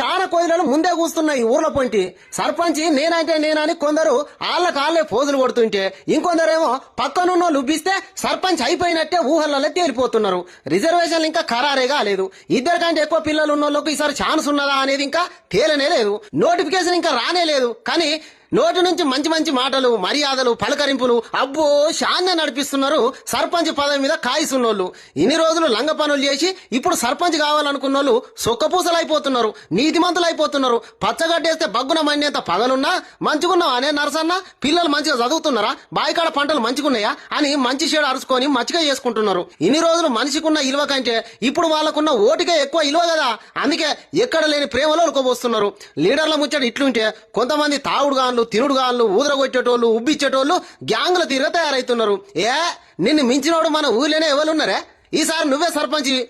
చాలా కోయిలలు ముందే కూస్తున్నాయి ఊర్లో పొంటి సర్పంచ్ నేనంటే నేనని కొందరు ఆళ్ళ కాళ్ళే పోజులు కొడుతుంటే ఇంకొందరేమో పక్కనున్న లుబ్బిస్తే సర్పంచ్ అయిపోయినట్టే ఊహలలో తేలిపోతున్నారు. రిజర్వేషన్లు ఇంకా ఖరారే కాలేదు. ఇద్దరికంటే ఎక్కువ పిల్లలు ఉన్న ఈసారి ఛాన్స్ ఉన్నదా అనేది ఇంకా తేలనే లేదు. నోటిఫికేషన్ ఇంకా రానే లేదు. కానీ నోటి నుంచి మంచి మంచి మాటలు మర్యాదలు పలకరింపులు అబ్బో శాన్య నడిపిస్తున్నారు సర్పంచ్ పదవి మీద కాయిసున్నోళ్ళు ఇన్ని రోజులు లంగ పనులు చేసి ఇప్పుడు సర్పంచ్ కావాలనుకున్న వాళ్ళు సొక్కపూసలు అయిపోతున్నారు అయిపోతున్నారు పచ్చగడ్డేస్తే బగ్గున మండేంత పగలున్నా మంచిగున్నావా అనే నరసన్న? పిల్లలు మంచిగా చదువుతున్నారా? బాయికాడ పంటలు మంచిగున్నాయా? అని మంచి షేడ్ అరుచుకొని మంచిగా చేసుకుంటున్నారు. ఇన్ని రోజులు మనిషికున్న ఇలువ కంటే ఇప్పుడు వాళ్ళకున్న ఓటికే ఎక్కువ ఇలువ కదా. అందుకే ఎక్కడ లేని ప్రేమలో ఉలకబోస్తున్నారు లీడర్ల ముచ్చట ఇట్లుంటే కొంతమంది తిరుగుడుగాళ్ళు తినుడుగాన్లు ఊదరగొచ్చేటోళ్ళు ఉబ్బిచ్చేటోళ్ళు గ్యాంగుల తీరుగా తయారైతున్నారు. ఏ? నిన్ను మించినోడు మన ఊర్లోనే ఎవరున్నారే? ఈసారి నువ్వే సర్పంచ్.